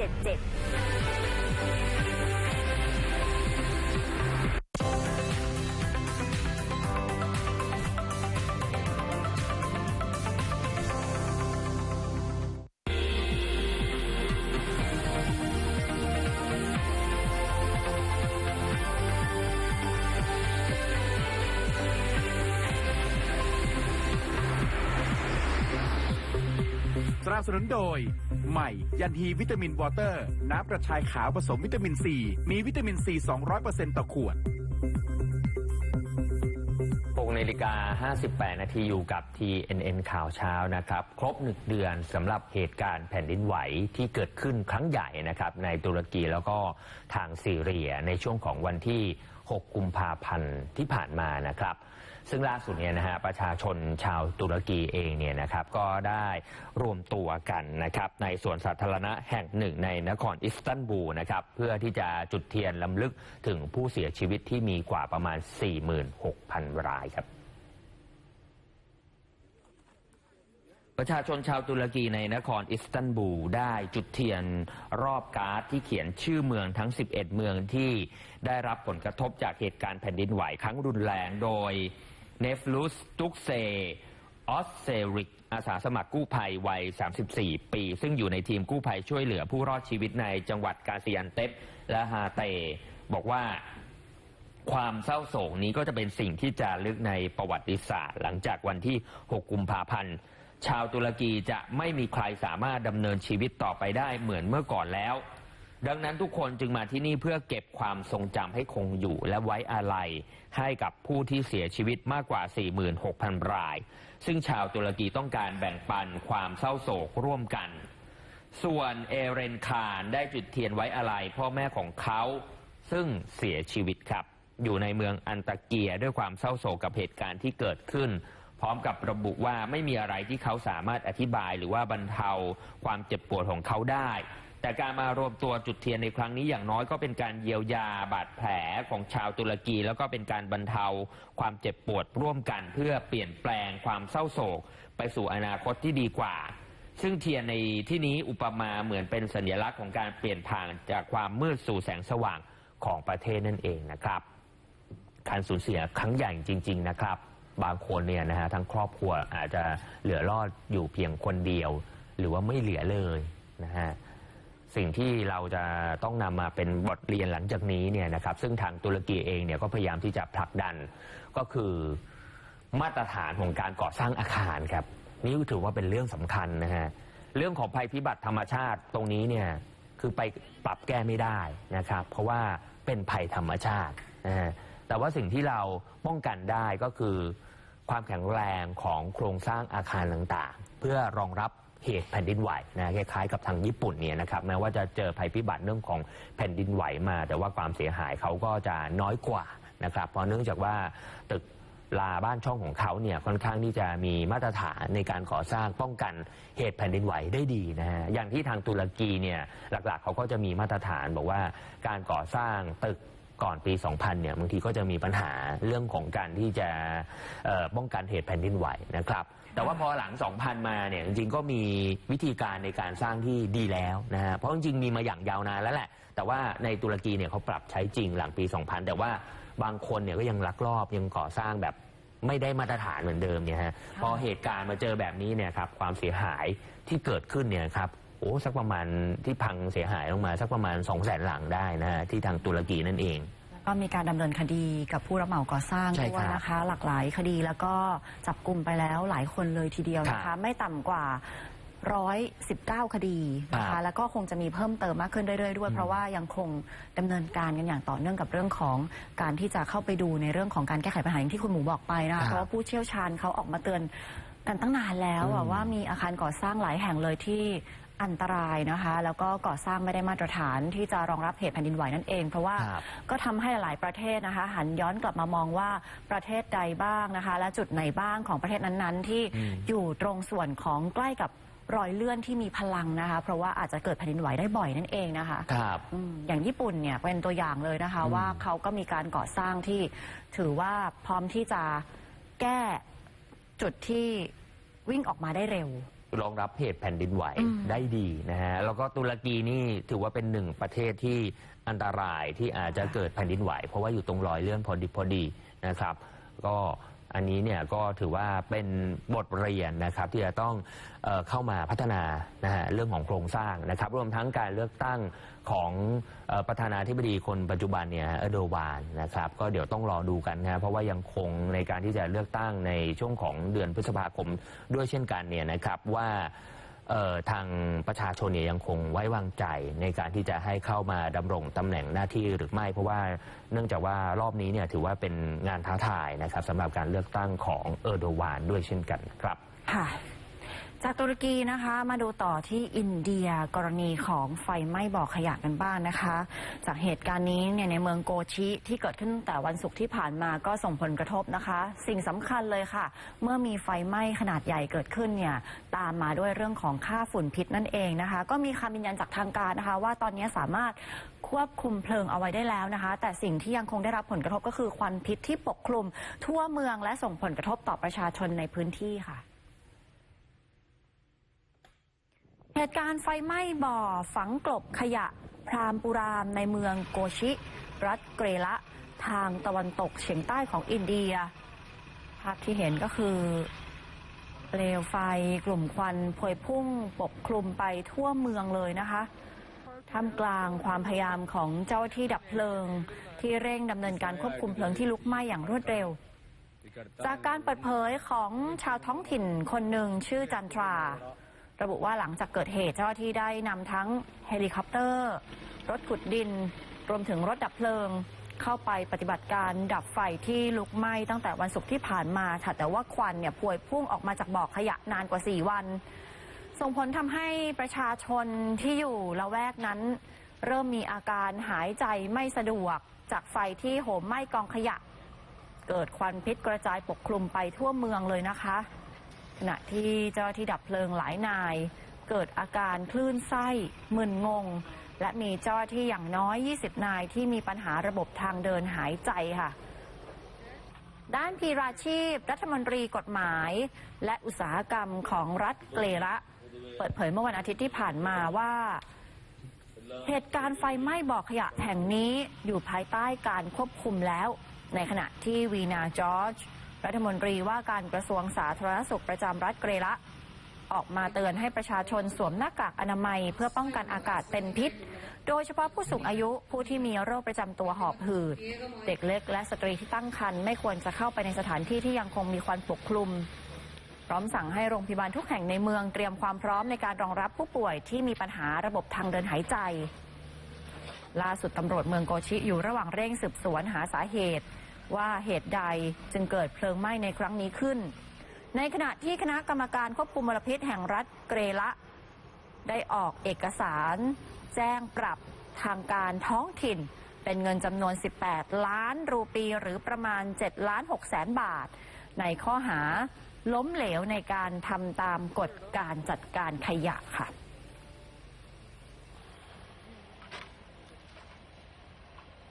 77สนับสนุนโดย ใหม่ ยันฮีวิตามินวอเตอร์ น้ำกระชายขาวผสมวิตามินซี มีวิตามินซี 200%ต่อขวด6นาฬิกา 58 นาทีอยู่กับ TNN ข่าวเช้านะครับ ครบหนึ่งเดือนสำหรับเหตุการณ์แผ่นดินไหวที่เกิดขึ้นครั้งใหญ่นะครับในตุรกีแล้วก็ทางซีเรียในช่วงของวันที่ 6 กุมภาพันธ์ที่ผ่านมานะครับ ซึ่งล่าสุดเนี่ยนะฮะประชาชนชาวตุรกีเองเนี่ยนะครับก็ได้รวมตัวกันนะครับในสวนสาธารณะแห่งหนึ่งในนครอิสตันบูลนะครับเพื่อที่จะจุดเทียนลำลึกถึงผู้เสียชีวิตที่มีกว่าประมาณ 46,000 รายครับประชาชนชาวตุรกีในนครอิสตันบูลได้จุดเทียนรอบการ์ดที่เขียนชื่อเมืองทั้ง 11 เมืองที่ได้รับผลกระทบจากเหตุการณ์แผ่นดินไหวครั้งรุนแรงโดย เนฟลุสตุกเซออสเซริก อาสาสมัครกู้ภัยวัย 34 ปี ซึ่งอยู่ในทีมกู้ภัยช่วยเหลือผู้รอดชีวิตในจังหวัดกาซิยันเต็ปและฮาเต บอกว่าความเศร้าโศกนี้ก็จะเป็นสิ่งที่จะลึกในประวัติศาสตร์ หลังจากวันที่ 6 กุมภาพันธ์ ชาวตุรกีจะไม่มีใครสามารถดำเนินชีวิตต่อไปได้เหมือนเมื่อก่อนแล้ว ดังนั้นทุกคนจึงมาที่นี่เพื่อเก็บความทรงจำให้คงอยู่ และไว้อาลัยให้กับผู้ที่เสียชีวิตมากกว่า 46,000 ราย ซึ่งชาวตุรกีต้องการแบ่งปันความเศร้าโศกร่วมกัน ส่วนเอเรนคารได้จุดเทียนไว้อาลัยพ่อแม่ของเขาซึ่งเสียชีวิตครับ อยู่ในเมืองอันตะเกียด้วยความเศร้าโศกกับเหตุการณ์ที่เกิดขึ้น พร้อมกับระบุว่าไม่มีอะไรที่เขาสามารถอธิบายหรือว่าบรรเทาความเจ็บปวดของเขาได้ แต่การมารวมตัวจุดเทียนในครั้งนี้อย่างน้อยก็เป็นการเยียวยาบาดแผลของชาวตุรกี แล้วก็เป็นการบรรเทาความเจ็บปวดร่วมกันเพื่อเปลี่ยนแปลงความเศร้าโศก ไปสู่อนาคตที่ดีกว่า ซึ่งเทียนในที่นี้อุปมาเหมือนเป็นสัญลักษณ์ของการเปลี่ยนผ่านจากความมืดสู่แสงสว่างของประเทศนั่นเองนะครับการสูญเสียครั้งใหญ่จริง ๆ นะครับ บางคนเนี่ยนะฮะทั้งครอบครัวอาจจะเหลือรอดอยู่เพียงคนเดียว หรือว่าไม่เหลือเลยนะฮะ สิ่งที่เราจะต้องนำมาเป็นบทเรียนหลังจากนี้เนี่ยนะครับ ซึ่งทางตุรกีเองเนี่ยก็พยายามที่จะผลักดันก็คือมาตรฐานของการก่อสร้างอาคารครับ นี่ถือว่าเป็นเรื่องสำคัญนะฮะเรื่องของภัยพิบัติธรรมชาติตรงนี้เนี่ยคือไปปรับแก้ไม่ได้นะครับ เพราะว่าเป็นภัยธรรมชาตินะฮะแต่ว่าสิ่งที่เราป้องกันได้ก็คือ ความแข็งแรงของโครงสร้างอาคารต่างๆ เพื่อรองรับ เหตุแผ่นดินไหวนะคล้ายๆกับทางญี่ปุ่นเนี่ยนะครับแม้ว่าจะเจอภัยพิบัติเรื่องของแผ่นดินไหวมา แต่ว่าความเสียหายเขาก็จะน้อยกว่านะครับเพราะเนื่องจากว่าตึกลาบ้านช่องของเขาเนี่ยค่อนข้างที่จะมีมาตรฐานในการก่อสร้างป้องกันเหตุแผ่นดินไหวได้ดีนะฮะอย่างที่ทางตุรกีเนี่ยหลักๆ เขาก็จะมีมาตรฐานบอกว่าการก่อสร้างตึกก่อนปี 2000 เนี่ยบางทีก็จะมีปัญหาเรื่องของการที่จะป้องกันเหตุแผ่นดินไหวนะครับ แต่ว่าพอหลัง 2000 มาเนี่ยจริงๆก็มีวิธีการในการสร้างที่ดีแล้วนะฮะเพราะจริงๆมีมาอย่างยาวนานแล้วแหละ แต่ว่าในตุรกีเนี่ยเขาปรับใช้จริงหลังปี 2000 แต่ว่าบางคนเนี่ยก็ยังลักลอบยังก่อสร้างแบบไม่ได้มาตรฐานเหมือนเดิมเนี่ยฮะพอเหตุการณ์มาเจอแบบนี้เนี่ยครับความเสียหายที่เกิดขึ้นเนี่ยครับโอ้สักประมาณที่พังเสียหายลงมาสักประมาณ 2 0 0แสนหลังได้นะฮะที่ทางตุรกีนั่นเอง ก็มีการดำเนินคดีกับผู้รับเหมาก่อสร้างใช่ด้วยครับนะคะ หลากหลายคดีแล้วก็จับกลุ่มไปแล้วหลายคนเลยทีเดียวนะครัคะ บไม่ต่ำกว่า 119 คดีนะครัคะ บแล้วก็คงจะมีเพิ่มเติมมากขึ้นเรื่อยๆด้วยอืมเพราะว่ายังคงดำเนินการกันอย่างต่อเนื่องกับเรื่องของการที่จะเข้าไปดูในเรื่องของการแก้ไขปัญหาอย่างที่คุณหมูบอกไปนะคะเพราะว่าผู้เชี่ยวชาญเขาออกมาเตือนกันตั้งนานแล้วอะอืมว่ามีอาคารก่อสร้างหลายแห่งเลยที่ อันตรายนะคะ แล้วก็ก่อสร้างไม่ได้มาตรฐานที่จะรองรับเหตุแผ่นดินไหวนั่นเอง เพราะว่าครับ ก็ทำให้หลายประเทศนะคะ หันย้อนกลับมามองว่าประเทศใดบ้างนะคะ และจุดไหนบ้างของประเทศนั้นๆ ที่อืมอยู่ตรงส่วนของใกล้กับรอยเลื่อนที่มีพลังนะคะ เพราะว่าอาจจะเกิดแผ่นดินไหวได้บ่อยนั่นเองนะคะ ครับ อืมอย่างญี่ปุ่นเนี่ยเป็นตัวอย่างเลยนะคะอืมว่าเขาก็มีการก่อสร้างที่ถือว่าพร้อมที่จะแก้จุดที่วิ่งออกมาได้เร็ว รองรับเหตุแผ่นดินไหวอืมได้ดีนะฮะแล้วก็ตุรกีนี่ถือว่าเป็นหนึ่งประเทศที่อันตรายที่อาจจะเกิดแผ่นดินไหว เพราะว่าอยู่ตรงรอยเลื่อนพอดีพอดีนะครับ ก็ อันนี้เนี่ยก็ถือว่าเป็นบทเรียนนะครับที่จะต้องเออเข้ามาพัฒนานะฮะเรื่องของโครงสร้างนะครับรวมทั้งการเลือกตั้งของเออประธานาธิบดีคนปัจจุบันเนี่ยเออโดวานนะครับก็เดี๋ยวต้องรอดูกันนะเพราะว่ายังคงในการที่จะเลือกตั้งในช่วงของเดือนพฤษภาคมด้วยเช่นกันเนี่ยนะครับว่า ทางประชาชนเนี่ยยังคงไว้วางใจในการที่จะให้เข้ามาดำรงตำแหน่งหน้าที่หรือไม่ เพราะว่าเนื่องจากว่ารอบนี้เนี่ยถือว่าเป็นงานท้าทายนะครับสำหรับการเลือกตั้งของเออร์โดวานด้วยเช่นกันครับค่ะ จากตุรกีนะคะมาดูต่อที่อินเดียกรณีของไฟไหม้บ่อขยะกันบ้างนนะคะ จากเหตุการณ์นี้เนี่ยในเมืองโกชิที่เกิดขึ้นแต่วันศุกร์ที่ผ่านมาก็ส่งผลกระทบนะคะ สิ่งสำคัญเลยค่ะ เมื่อมีไฟไหม้ขนาดใหญ่เกิดขึ้นเนี่ยตามมาด้วยเรื่องของค่าฝุ่นพิษนั่นเองนะคะ ก็มีคำยืนยันจากทางการนะคะ ว่าตอนนี้สามารถควบคุมเพลิงเอาไว้ได้แล้วนะคะ แต่สิ่งที่ยังคงได้รับผลกระทบก็คือควันพิษที่ปกคลุม ทั่วเมืองและส่งผลกระทบต่อประชาชนในพื้นที่ค่ะ เหตุการณ์ไฟไหม้บ่อฝังกลบขยะ พรามปุรามในเมืองโกชิ รัฐเกรละ ทางตะวันตกเฉียงใต้ของอินเดีย ภาพที่เห็นก็คือเปลวไฟกลุ่มควันพวยพุ่งปกคลุมไปทั่วเมืองเลยนะคะท่ามกลางความพยายามของเจ้าหน้าที่ดับเพลิง ที่เร่งดำเนินการควบคุมเพลิงที่ลุกไหม้อย่างรวดเร็ว จากการเปิดเผยของชาวท้องถิ่นคนหนึ่งชื่อจันทรา ระบุว่าหลังจากเกิดเหตุเจ้าหน้าที่ได้นำทั้งเฮลิคอปเตอร์ รถขุดดิน รวมถึงรถดับเพลิง เข้าไปปฏิบัติการดับไฟที่ลุกไหม้ตั้งแต่วันศุกร์ที่ผ่านมาค่ะแต่ว่าควันเนี่ยพวยพุ่งออกมาจากบ่อขยะนานกว่า 4 วัน ส่งผลทำให้ประชาชนที่อยู่ละแวกนั้น เริ่มมีอาการหายใจไม่สะดวกจากไฟที่โหมไหม้กองขยะ เกิดควันพิษกระจายปกคลุมไปทั่วเมืองเลยนะคะ ขณะที่เจ้าหน้าที่ดับเพลิงหลายนาย เกิดอาการคลื่นไส้มึนงง และมีเจ้าหน้าที่อย่างน้อย 20 นายที่มีปัญหาระบบทางเดินหายใจค่ะ ด้านพีราชีพ รัฐมนตรีกฎหมาย และอุตสาหกรรมของรัฐเกรระ เปิดเผยเมื่อวันอาทิตย์ที่ผ่านมาว่าเหตุการณ์ไฟไหม้บ่อขยะแห่งนี้อยู่ภายใต้การควบคุมแล้ว ในขณะที่วีนาจอร์จ รัฐมนตรีว่าการกระทรวงสาธารณสุขประจำรัฐเกรละ ออกมาเตือนให้ประชาชนสวมหน้ากากอนามัย เพื่อป้องกันอากาศเป็นพิษ โดยเฉพาะผู้สูงอายุผู้ที่มีโรคประจำตัวหอบหืด เด็กเล็กและสตรีที่ตั้งครรภ์ไม่ควรจะเข้าไปในสถานที่ที่ยังคงมีควันปกคลุม พร้อมสั่งให้โรงพยาบาลทุกแห่งในเมืองเตรียมความพร้อมในการรองรับผู้ป่วยที่มีปัญหาระบบทางเดินหายใจล่าสุดตำรวจเมืองโกชิอยู่ระหว่างเร่งสืบสวนหาสาเหตุ ว่าเหตุใดจึงเกิดเพลิงไหม้ในครั้งนี้ขึ้น ในขณะที่คณะกรรมการควบคุมมลพิษแห่งรัฐเกรละ ได้ออกเอกสาร แจ้งปรับทางการท้องถิ่น เป็นเงินจำนวน 18 ล้านรูปีหรือประมาณ 7 ล้าน6แสนบาท ในข้อหาล้มเหลวในการทำตามกฎการจัดการขยะค่ะ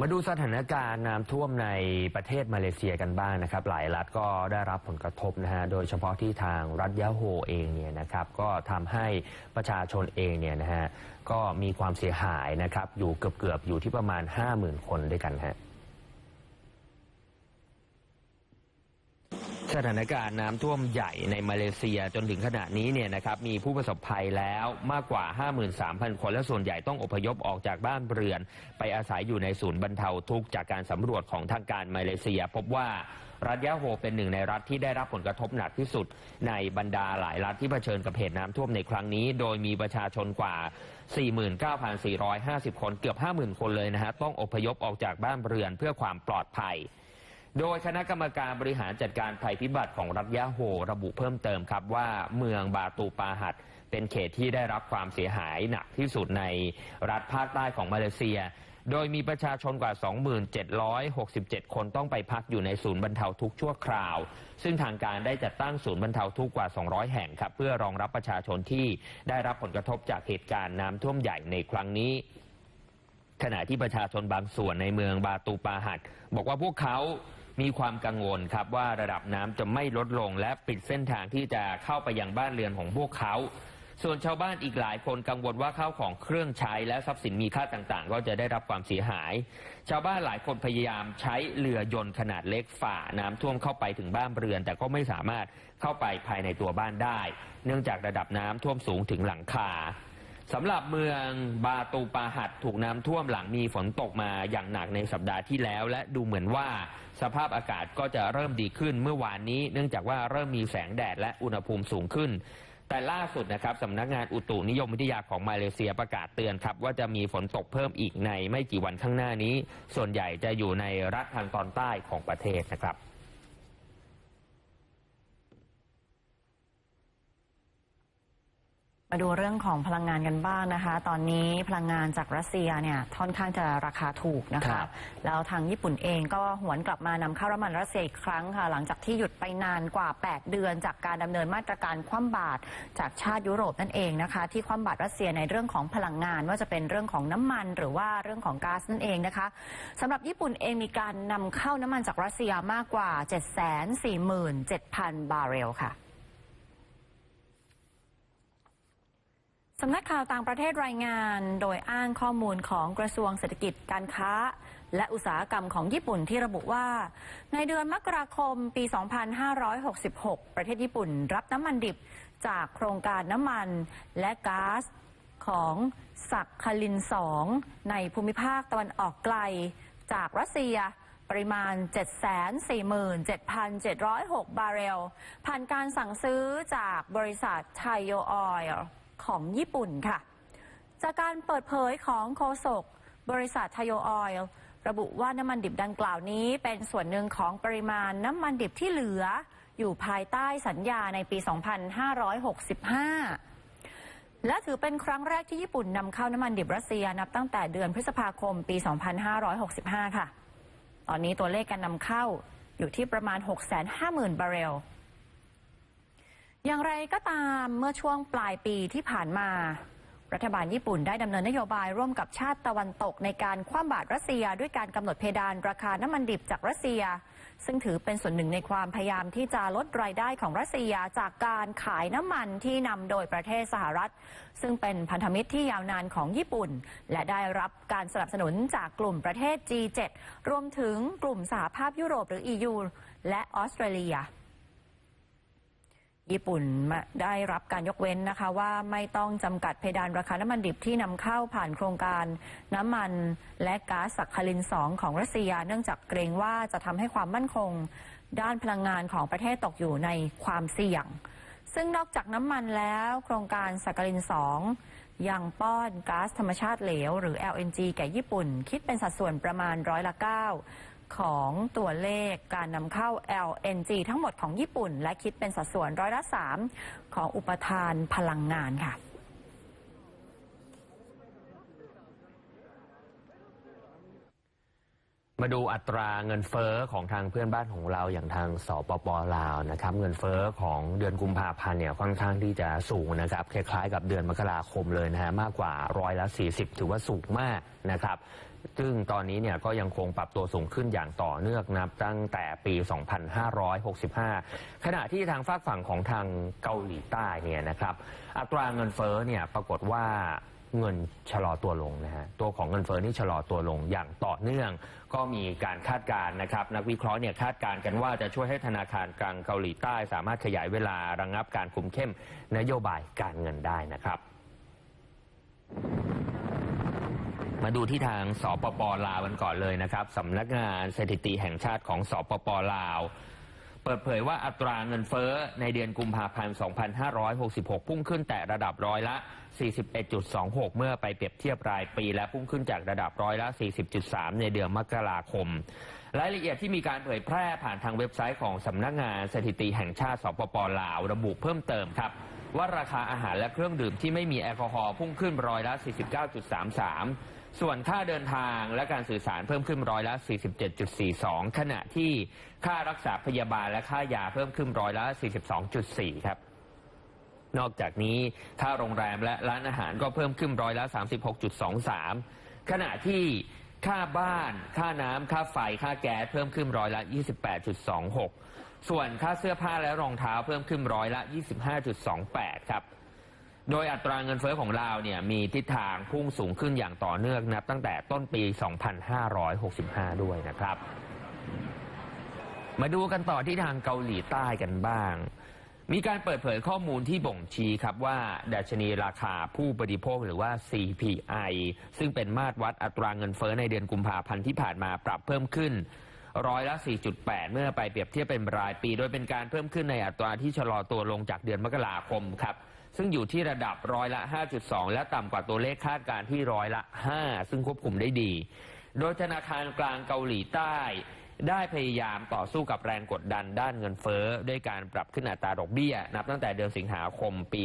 มาดูสถานการณ์น้ำท่วมในประเทศมาเลเซียกันบ้างนะครับ หลายรัฐก็ได้รับผลกระทบนะฮะโดยเฉพาะที่ทางรัฐยะโฮเองเนี่ยนะครับ ก็ทำให้ประชาชนเองเนี่ยนะฮะก็มีความเสียหายนะครับ อยู่เกือบๆอยู่ที่ประมาณ 50,000 คนด้วยกันฮะ สถานการณ์น้ำท่วมใหญ่ในมาเลเซียจนถึงขณะนี้เนี่ยนะครับมีผู้ประสบภัยแล้วมากกว่า 53,000 คนและส่วนใหญ่ต้องอพยพออกจากบ้านเรือน ไปอาศัยอยู่ในศูนย์บรรเทาทุกข์จากการสำรวจของทางการมาเลเซีย พบว่ารัฐยะโฮเป็นหนึ่งในรัฐที่ได้รับผลกระทบหนักที่สุด ในบรรดาหลายรัฐที่เผชิญกับเหตุน้ำท่วมในครั้งนี้ โดยมีประชาชนกว่า 49,450 คนเกือบ 50,000 คนเลยนะฮะต้องอพยพออกจากบ้านเรือนเพื่อความปลอดภัย โดยคณะกรรมการบริหารจัดการภัยพิบัติของรัฐยะโฮระบุเพิ่มเติมครับว่าเมืองบาตูปาหัดเป็นเขตที่ได้รับความเสียหายหนักที่สุดในรัฐภาคใต้ของมาเลเซีย โดยมีประชาชนกว่า 2767 คนต้องไปพักอยู่ในศูนย์บรรเทาทุกข์ชั่วคราว ซึ่งทางการได้จัดตั้งศูนย์บรรเทาทุกข์กว่า 200 แห่งครับเพื่อรองรับประชาชนที่ได้รับผลกระทบจากเหตุการณ์น้ำท่วมใหญ่ในครั้งนี้ขณะที่ประชาชนบางส่วนในเมืองบาตูปาหัดบอกว่าพวกเขา มีความกังวลครับว่าระดับน้ำจะไม่ลดลงและปิดเส้นทางที่จะเข้าไปยังบ้านเรือนของพวกเขา ส่วนชาวบ้านอีกหลายคนกังวลว่าข้าวของเครื่องใช้และทรัพย์สินมีค่าต่างๆ ก็จะได้รับความเสียหาย ชาวบ้านหลายคนพยายามใช้เรือยนต์ขนาดเล็กฝ่าน้ำท่วมเข้าไปถึงบ้านเรือน แต่ก็ไม่สามารถเข้าไปภายในตัวบ้านได้ เนื่องจากระดับน้ำท่วมสูงถึงหลังคาสำหรับเมืองบาตูปาหัดถูกน้ำท่วมหลังมีฝนตกมาอย่างหนักในสัปดาห์ที่แล้ว และดูเหมือนว่า สภาพอากาศก็จะเริ่มดีขึ้นเมื่อวานนี้ เนื่องจากว่าเริ่มมีแสงแดดและอุณหภูมิสูงขึ้น แต่ล่าสุดนะครับสำนักงานอุตุนิยมวิทยาของมาเลเซียประกาศเตือนครับ ว่าจะมีฝนตกเพิ่มอีกในไม่กี่วันข้างหน้านี้ ส่วนใหญ่จะอยู่ในรัฐทางตอนใต้ของประเทศนะครับ มาดูเรื่องของพลังงานกันบ้างนะคะ ตอนนี้พลังงานจากรัสเซียเนี่ยค่อนข้างจะราคาถูกนะครัคะบแล้วทางญี่ปุ่นเองก็หวนกลับมานำเข้าน้ำมันรัสเซียอีกครั้งค่ะ หลังจากที่หยุดไปนานกว่า 8 เดือน จากการดำเนินมาตรการคว่ำบาตรจากชาติยุโรปนั่นเองนะคะ ที่คว่ำบาตรรัสเซียในเรื่องของพลังงานว่าจะเป็นเรื่องของน้ำมันหรือว่าเรื่องของก๊าซนั่นเองนะคะสำหรับญี่ปุ่นเองมีการนำเข้าน้ำมันจากรัสเซียมากกว่า 747,000 บาร์เรลค่ะ สำนักข่าวต่างประเทศรายงาน โดยอ้างข้อมูลของกระทรวงเศรษฐกิจการค้า และอุตสาหกรรมของญี่ปุ่นที่ระบุว่า ในเดือนมกราคมปี 2566 ประเทศญี่ปุ่นรับน้ำมันดิบจากโครงการน้ำมันและก๊าซของสักคาลิน 2 ในภูมิภาคตะวันออกไกล จากรัสเซียปริมาณ 747,706 บาร์เรล ผ่านการสั่งซื้อจากบริษัทไทโยออยล์ ของญี่ปุ่นค่ะ จากการเปิดเผยของโฆษกบริษัทไทโยออยล์ระบุว่าน้ำมันดิบดังกล่าวนี้ เป็นส่วนหนึ่งของปริมาณน้ำมันดิบที่เหลือ อยู่ภายใต้สัญญาในปี 2565 และถือเป็นครั้งแรกที่ญี่ปุ่นนำเข้าน้ำมันดิบรัสเซียนับตั้งแต่เดือนพฤษภาคมปี 2565 ค่ะ ตอนนี้ตัวเลขการนำเข้าอยู่ที่ประมาณ 650,000 บาร์เรล อย่างไรก็ตามเมื่อช่วงปลายปีที่ผ่านมา รัฐบาลญี่ปุ่นได้ดำเนินนโยบายร่วมกับชาติตะวันตกในการคว่ำบาตรรัสเซีย ด้วยการกำหนดเพดานราคาน้ำมันดิบจากรัสเซีย ซึ่งถือเป็นส่วนหนึ่งในความพยายามที่จะลดรายได้ของรัสเซียจากการขายน้ำมันที่นำโดยประเทศสหรัฐ ซึ่งเป็นพันธมิตรที่ยาวนานของญี่ปุ่น และได้รับการสนับสนุนจากกลุ่มประเทศ G7 รวมถึงกลุ่มสหภาพยุโรปหรือ EU และออสเตรเลีย ญี่ปุ่นได้รับการยกเว้นนะคะว่าไม่ต้องจำกัดเพดานราคาน้ำมันดิบที่นำเข้าผ่านโครงการน้ำมันและก๊าซสักคาลิน 2 ของรัสเซีย เนื่องจากเกรงว่าจะทำให้ความมั่นคง ด้านพลังงานของประเทศตกอยู่ในความเสี่ยง ซึ่งนอกจากน้ำมันแล้วโครงการสักคาลิน 2 ยังป้อนก๊าซธรรมชาติเหลว หรือ LNG แก่ญี่ปุ่น คิดเป็นสัดส่วนประมาณร้อยละ 9 ของตัวเลขการนำเข้า LNG ทั้งหมดของญี่ปุ่น และคิดเป็นสัดส่วนร้อยละ3ของอุปทานพลังงานค่ะมาดูอัตราเงินเฟ้อของทางเพื่อนบ้านของเราอย่างทางสปปลาวนะครับเงินเฟ้อของเดือนกุมภาพันธ์เนี่ยค่อนข้างที่จะสูงนะครับคล้ายๆกับเดือนมกราคมเลยนะฮะมากกว่าร้อยละ40 ถือว่าสูงมากนะครับ ซึ่งตอนนี้เนี่ยก็ยังคงปรับตัวสูงขึ้นอย่างต่อเนื่องนับตั้งแต่ปี 2565 ขณะที่ทางฝากฝั่งของทางเกาหลีใต้เนี่ยนะครับ อัตราเงินเฟ้อเนี่ยปรากฏว่าเงินชะลอตัวลงนะฮะตัวของเงินเฟ้อนี่ชะลอตัวลงอย่างต่อเนื่อง ก็มีการคาดการณ์นะครับ นักวิเคราะห์เนี่ยคาดการณ์กันว่าจะช่วยให้ธนาคารกลางเกาหลีใต้ สามารถขยายเวลาระงงับการคุมเข้มนโยบายการเงินได้นะครับ มาดูที่ทางสปปลาวกันก่อนเลยนะครับสำนักงานสถิติแห่งชาติของสปปลาว เปิดเผยว่าอัตราเงินเฟ้อในเดือนกุมภาพันธ์ 2566 พุ่งขึ้นแต่ระดับร้อยละ 41.26 เมื่อไปเปรียบเทียบรายปี และพุ่งขึ้นจากระดับร้อยละ 40.3 ในเดือนมกราคม รายละเอียดที่มีการเผยแพร่ผ่านทางเว็บไซต์ของสำนักงานสถิติแห่งชาติสปปลาว ระบุเพิ่มเติมครับว่าราคาอาหารและเครื่องดื่มที่ไม่มีแอลกอฮอล์พุ่งขึ้นร้อยละ 49.33 ส่วนค่าเดินทางและการสื่อสารเพิ่มขึ้นร้อยละ 47.42 ขณะที่ค่ารักษาพยาบาลและค่ายาเพิ่มขึ้นร้อยละ 42.4 ครับ นอกจากนี้ค่าโรงแรมและร้านอาหารก็เพิ่มขึ้นร้อยละ 36.23 ขณะที่ค่าบ้าน ค่าน้ำ ค่าไฟ ค่าแก๊สเพิ่มขึ้นร้อยละ 28.26 ส่วนค่าเสื้อผ้าและรองเท้าเพิ่มขึ้นร้อยละ 25.28 ครับ โดยอัตราเงินเฟ้อของเราเนี่ยมีทิศทางพุ่งสูงขึ้นอย่างต่อเนื่องนับตั้งแต่ต้นปี 2565 ด้วยนะครับ มาดูกันต่อที่ทางเกาหลีใต้กันบ้าง มีการเปิดเผยข้อมูลที่บ่งชี้ครับว่าดัชนีราคาผู้บริโภคหรือว่า CPI ซึ่งเป็นมาตรวัดอัตราเงินเฟ้อในเดือนกุมภาพันธ์ที่ผ่านมาปรับเพิ่มขึ้นร้อยละ 4.8 เมื่อไปเปรียบเทียบเป็นรายปี โดยเป็นการเพิ่มขึ้นในอัตราที่ชะลอตัวลงจากเดือนมกราคมครับ ซึ่งอยู่ที่ระดับร้อยละ 5.2 และต่ำกว่าตัวเลขคาดการณ์ที่ร้อยละ 5 ซึ่งควบคุมได้ดี โดยธนาคารกลางเกาหลีใต้ได้พยายามต่อสู้กับแรงกดดันด้านเงินเฟ้อ ด้วยการปรับขึ้นอัตราดอกเบี้ย นับตั้งแต่เดือนสิงหาคมปี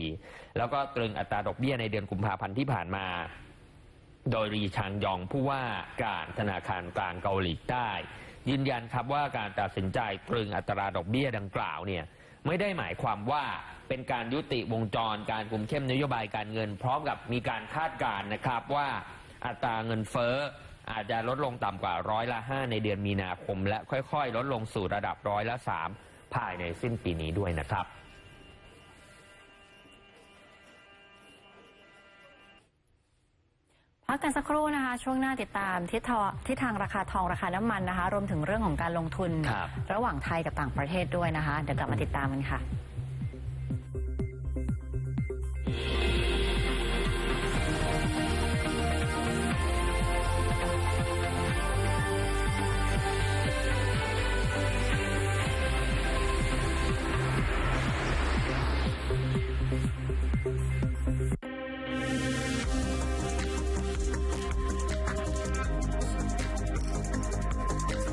64 แล้วก็ตรึงอัตราดอกเบี้ยในเดือนกุมภาพันธ์ที่ผ่านมา โดยรีชางยองผู้ว่าการธนาคารกลางเกาหลีใต้ ยืนยันครับว่าการตัดสินใจตรึงอัตราดอกเบี้ยดังกล่าวเนี่ย ไม่ได้หมายความว่าเป็นการยุติวงจรการคุมเข้มนโยบายการเงิน พร้อมกับมีการคาดการณ์นะครับว่าอัตราเงินเฟ้ออาจจะลดลงต่ำกว่าร้อยละ 5 ในเดือนมีนาคม และค่อยๆ ลดลงสู่ระดับร้อยละ 3 ภายในสิ้นปีนี้ด้วยนะครับ พักกันสักครู่นะคะ ช่วงหน้าติดตามทิศทางทิศทางราคาทองราคาน้ำมันนะคะ รวมถึงเรื่องของการลงทุน ครับ ระหว่างไทยกับต่างประเทศด้วยนะคะ เดี๋ยวกลับมาติดตามกันค่ะ